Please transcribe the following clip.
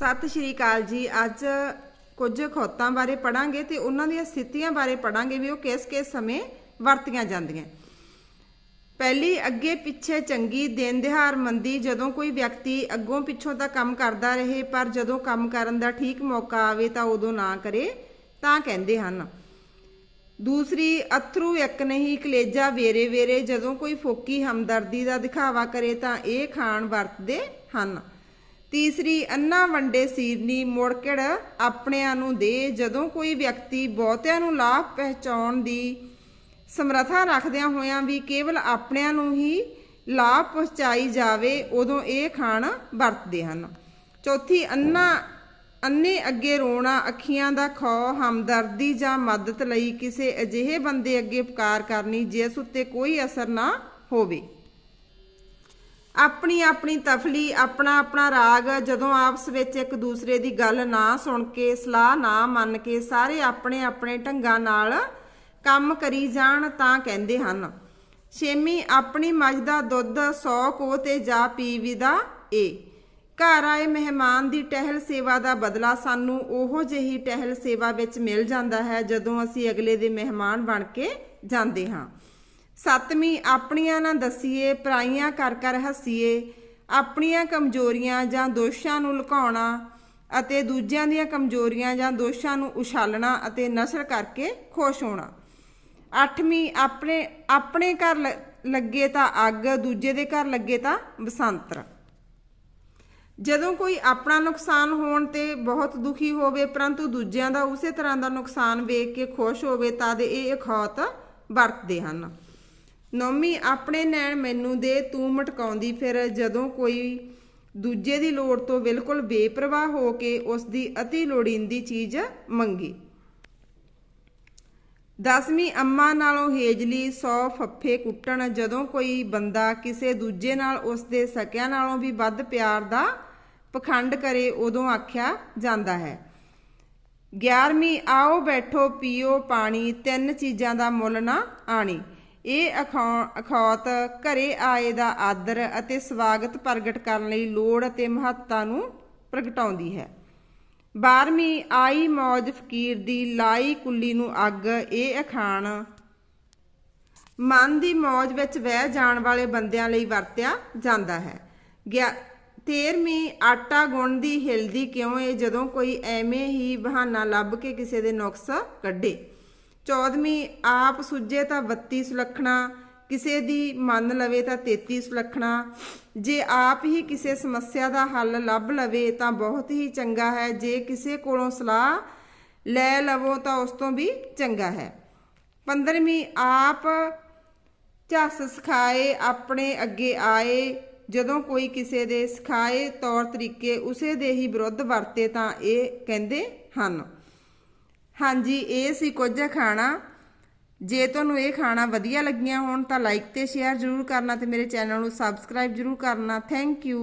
ਸਤਿ ਸ਼੍ਰੀ ਅਕਾਲ ਜੀ। ਅੱਜ ਕੁਝ ਖੋਤਾਂ ਬਾਰੇ ਪੜਾਂਗੇ ਤੇ ਉਹਨਾਂ ਦੀਆਂ ਸਥਿਤੀਆਂ ਬਾਰੇ ਪੜਾਂਗੇ ਵੀ ਉਹ ਕਿਸ ਕਿਸ ਸਮੇਂ ਵਰਤੀਆਂ ਜਾਂਦੀਆਂ। ਪਹਿਲੀ, ਅੱਗੇ ਪਿੱਛੇ ਚੰਗੀ ਦਿਨ ਦਿਹਾਰ ਮੰਦੀ, ਜਦੋਂ ਕੋਈ ਵਿਅਕਤੀ ਅੱਗੋਂ ਪਿੱਛੋਂ ਤਾਂ ਕੰਮ ਕਰਦਾ ਰਹੇ, ਪਰ ਜਦੋਂ ਕੰਮ ਕਰਨ ਦਾ ਠੀਕ ਮੌਕਾ ਆਵੇ ਤਾਂ ਉਦੋਂ ਨਾ ਕਰੇ, ਤਾਂ ਕਹਿੰਦੇ ਹਨ। ਦੂਸਰੀ, ਅਥਰੂ ਇੱਕ ਨਹੀਂ, ਕਲੇਜਾ ਵੇਰੇ ਵੇਰੇ, ਜਦੋਂ ਕੋਈ ਫੋਕੀ ਹਮਦਰਦੀ ਦਾ ਦਿਖਾਵਾ ਕਰੇ ਤਾਂ ਇਹ ਖਾਣ ਵਰਤਦੇ ਹਨ। ਤੀਸਰੀ, ਅੰਨਾ ਵੰਡੇ ਸੀਰਨੀ ਮੁੜਕੜ ਆਪਣਿਆਂ ਨੂੰ ਦੇ। ਜਦੋਂ ਕੋਈ ਵਿਅਕਤੀ ਬਹੁਤਿਆਂ ਨੂੰ ਲਾਭ ਪਹੁੰਚਾਉਣ ਦੀ ਸਮਰੱਥਾ ਰੱਖਦਿਆਂ ਹੋਇਆਂ ਵੀ ਕੇਵਲ ਆਪਣਿਆਂ ਨੂੰ ਹੀ ਲਾਭ ਪਹੁੰਚਾਈ ਜਾਵੇ, ਉਦੋਂ ਇਹ ਖਾਣ ਵਰਤਦੇ ਹਨ। ਚੌਥੀ, ਅੰਨਾ, ਅੰਨੇ ਅੱਗੇ ਰੋਣਾ, ਅੱਖੀਆਂ ਦਾ ਖੌ ਹਮਦਰਦੀ ਜਾਂ ਮਦਦ ਲਈ ਕਿਸੇ ਅਜਿਹੇ ਬੰਦੇ ਅੱਗੇ ਪੁਕਾਰ ਕਰਨੀ, ਜਿਸ ਉੱਤੇ ਕੋਈ ਅਸਰ ਨਾ ਹੋਵੇ। ਆਪਣੀ ਆਪਣੀ ਤਫਲੀ, ਆਪਣਾ ਆਪਣਾ ਰਾਗ, ਜਦੋਂ ਆਪਸ ਵਿੱਚ ਇੱਕ ਦੂਸਰੇ ਦੀ ਗੱਲ ਨਾ ਸੁਣ ਕੇ, ਸਲਾਹ ਨਾ ਮੰਨ ਕੇ ਸਾਰੇ ਆਪਣੇ ਆਪਣੇ ਢੰਗਾਂ ਨਾਲ ਕੰਮ ਕਰੀ ਜਾਣ ਤਾਂ ਕਹਿੰਦੇ ਹਨ ਛੇਵੀਂ ਆਪਣੀ ਮੱਝ ਦਾ ਦੁੱਧ 100 ਕੋ ਤੇ ਜਾ ਪੀਵੀ ਦਾ ਏ। ਘਰ ਆਏ ਮਹਿਮਾਨ ਦੀ ਟਹਿਲ ਸੇਵਾ ਦਾ ਬਦਲਾ ਸਾਨੂੰ ਉਹੋ ਜਿਹੀ ਟਹਿਲ ਸੇਵਾ ਵਿੱਚ ਮਿਲ ਜਾਂਦਾ ਹੈ, ਜਦੋਂ ਅਸੀਂ ਅਗਲੇ ਦੇ ਮਹਿਮਾਨ ਬਣ ਕੇ ਜਾਂਦੇ ਹਾਂ। ਸੱਤਵੀਂ, ਆਪਣੀਆਂ ਨਾ ਦਸੀਏ, ਪਰਾਈਆਂ ਕਰ ਕਰ ਹੱਸੀਏ, ਆਪਣੀਆਂ ਕਮਜ਼ੋਰੀਆਂ ਜਾਂ ਦੋਸ਼ਾਂ ਨੂੰ ਲੁਕਾਉਣਾ ਅਤੇ ਦੂਜਿਆਂ ਦੀਆਂ ਕਮਜ਼ੋਰੀਆਂ ਜਾਂ ਦੋਸ਼ਾਂ ਨੂੰ ਉਛਾਲਣਾ ਅਤੇ ਨਸ਼ਰ ਕਰਕੇ ਖੁਸ਼ ਹੋਣਾ। ਅੱਠਵੀਂ, ਆਪਣੇ ਆਪਣੇ ਘਰ ਲ- ਲੱਗੇ ਤਾਂ ਅੱਗ, ਦੂਜੇ ਦੇ ਘਰ ਲੱਗੇ ਤਾਂ ਬਸੰਤਰ ਜਦੋਂ ਕੋਈ ਆਪਣਾ ਨੁਕਸਾਨ ਹੋਣ ਤੇ ਬਹੁਤ ਦੁਖੀ ਹੋਵੇ, ਪਰੰਤੂ ਦੂਜਿਆਂ ਦਾ ਉਸੇ ਤਰ੍ਹਾਂ ਦਾ ਨੁਕਸਾਨ ਵੇਖ ਕੇ ਖੁਸ਼ ਹੋਵੇ ਤਦ ਇਹ ਅਖੌਤ ਵਰਤਦੇ ਹਨ। ਨੌਵੀਂ ਆਪਣੇ ਨੈਣ ਮੈਨੂੰ ਦੇ, ਤੂੰ ਮਟਕਾਉਂਦੀ ਫਿਰ ਜਦੋਂ ਕੋਈ ਦੂਜੇ ਦੀ ਲੋੜ ਤੋਂ ਬਿਲਕੁਲ ਬੇਪਰਵਾਹ ਹੋ ਕੇ ਉਸ ਦੀ ਅਤੀ ਲੋੜੀਂਦੀ ਚੀਜ਼ ਮੰਗੀ। ਦਸਵੀਂ ਅੰਮਾ ਨਾਲੋਂ ਹੇਜਲੀ 100 ਫੱਫੇ ਕੁੱਟਣ, ਜਦੋਂ ਕੋਈ ਬੰਦਾ ਕਿਸੇ ਦੂਜੇ ਨਾਲ ਉਸ ਦੇ ਸਕਿਆਂ ਨਾਲੋਂ ਵੀ ਵੱਧ ਪਿਆਰ ਦਾ ਪਖੰਡ ਕਰੇ, ਉਦੋਂ ਆਖਿਆ ਜਾਂਦਾ ਹੈ। 11ਵੀਂ ਆਓ ਬੈਠੋ, ਪੀਓ ਪਾਣੀ, ਤਿੰਨ ਚੀਜ਼ਾਂ ਦਾ ਮੁੱਲ ਨਾ ਆਣੀ। ਇਹ ਅਖੌ- ਅਖੌਤ ਘਰੇ ਆਏ ਦਾ ਆਦਰ ਅਤੇ ਸਵਾਗਤ ਪ੍ਰਗਟ ਕਰਨ ਲਈ ਲੋੜ ਅਤੇ ਮਹੱਤਤਾ ਨੂੰ ਪ੍ਰਗਟਾਉਂਦੀ ਹੈ। 12ਵੀਂ ਆਈ ਮੌਜ ਫਕੀਰ ਦੀ ਲਾਈ ਕੁੱਲੀ ਨੂੰ ਅੱਗ ਇਹ ਅਖਾਣ, ਮਨ ਦੀ ਮੌਜ ਵਿੱਚ ਵਹਿ ਜਾਣ ਵਾਲੇ ਬੰਦਿਆਂ ਲਈ ਵਰਤਿਆ ਜਾਂਦਾ ਹੈ। 13ਵੀਂ ਆਟਾ ਗੁੰਨ ਦੀ ਹਿਲਦੀ ਕਿਉਂ ਏ ਜਦੋਂ ਕੋਈ ਐਵੇਂ ਹੀ ਬਹਾਨਾ ਲੱਭ ਕੇ ਕਿਸੇ ਦੇ ਨੁਕਸ ਕੱਢੇ? 14ਵੀਂ ਆਪ ਸੁੱਜੇ ਤਾਂ 32 ਸੁਲੱਖਣਾ, ਕਿਸੇ ਦੀ ਮੰਨ ਲਵੇ ਤਾਂ 33 ਸੁਲੱਖਣਾ। ਜੇ ਆਪ ਹੀ ਕਿਸੇ ਸਮੱਸਿਆ ਦਾ ਹੱਲ ਲੱਭ ਲਵੇ ਤਾਂ ਬਹੁਤ ਹੀ ਚੰਗਾ ਹੈ, ਜੇ ਕਿਸੇ ਕੋਲੋਂ ਸਲਾਹ ਲੈ ਲਵੋ ਤਾਂ ਉਸ ਤੋਂ ਵੀ ਚੰਗਾ ਹੈ। 15ਵੀਂ ਆਪ ਝੱਸ ਸਿਖਾਏ, ਆਪਣੇ ਅੱਗੇ ਆਏ। ਜਦੋਂ ਕੋਈ ਕਿਸੇ ਦੇ ਸਿਖਾਏ ਤੌਰ ਤਰੀਕੇ, ਉਸੇ ਦੇ ਹੀ ਵਿਰੁੱਧ ਵਰਤੇ ਤਾਂ ਇਹ ਕਹਿੰਦੇ ਹਨ। ਹਾਂਜੀ, ਇਹ ਸੀ ਕੁਝ ਖਾਣਾ। ਜੇ ਤੁਹਾਨੂੰ ਇਹ ਖਾਣਾ ਵਧੀਆ ਲੱਗੀਆਂ ਹੋਣ ਤਾਂ ਲਾਈਕ ਤੇ ਸ਼ੇਅਰ ਜ਼ਰੂਰ ਕਰਨਾ ਤੇ ਮੇਰੇ ਚੈਨਲ ਨੂੰ ਸਬਸਕ੍ਰਾਈਬ ਜ਼ਰੂਰ ਕਰਨਾ। Thank you